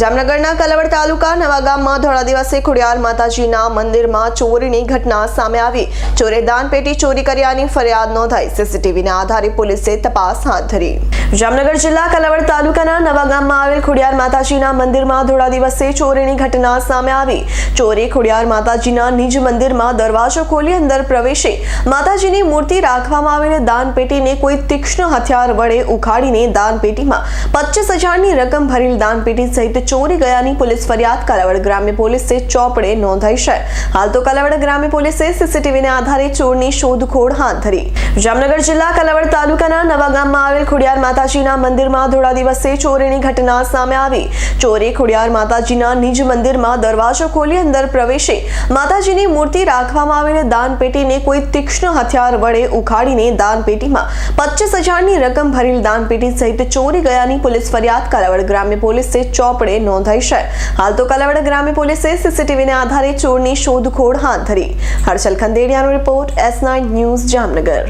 જામનગરના કલવડ તાલુકા નવા ગામમાં ધોળા દિવસે ખોડિયાર માતાજીના મંદિરમાં ચોરીની ઘટના સામે આવી. ચોરે દાનપેટી ચોરી કર્યાની ફરિયાદ નોંધાઈ. સીસીટીવીના આધારે પોલીસે તપાસ હાથ ધરી. જામનગર જિલ્લા કલવડ તાલુકાના નવા ગામમાં આવેલ ખોડિયાર માતાજીના મંદિરમાં ધોળા દિવસે ચોરીની ઘટના સામે આવી. ચોરે ખોડિયાર માતાજીના નિજ મંદિરમાં દરવાજો ખોલી અંદર પ્રવેશી માતાજીની મૂર્તિ રાખવામાં આવેલ દાનપેટીને કોઈ તીક્ષ્ણ હથિયાર વડે ઉખાડીને દાનપેટીમાં પચીસ હજારની રકમ ભરેલ દાનપેટી સહિત ચોરી ગયાની પોલીસ ફરિયાદ કાલાવડ ગ્રામ્ય પોલીસે ચોપડે નોંધાઈ છે. હાલ તો કાલાવડ ગ્રામ્ય પોલીસે સીસીટીવીને આધારે ચોરની શોધખોળ હાથ ધરી. જામનગર જિલ્લા કાલાવડ તાલુકાના નવા ગામમાં આવેલ ખોડિયાર માતાજીના મંદિરમાં ધોળા દિવસે ચોરીની ઘટના સામે આવી. ચોરે ખોડિયાર માતાજીના નિજ મંદિરમાં દરવાજો ખોલી અંદર પ્રવેશે. માતાજીની મૂર્તિ રાખવામાં આવેલ દાનપેટીને કોઈ તીક્ષ્ણ હથિયાર વડે ઉખાડીને દાનપેટીમાં પચીસ હજારની રકમ ભરેલ દાનપેટી સહિત ચોરી ગયાની પોલીસ ફરિયાદ કાલાવડ ગ્રામ્ય પોલીસે ચોપડે નોંધાઈ છે હાલ તો કાલાવડ ગ્રામ્ય પોલીસે સીસીટીવીને આધારે ચોરની શોધખોળ હાથ ધરી Harshal ખંદેડિયાનો report S nine news Jamnagar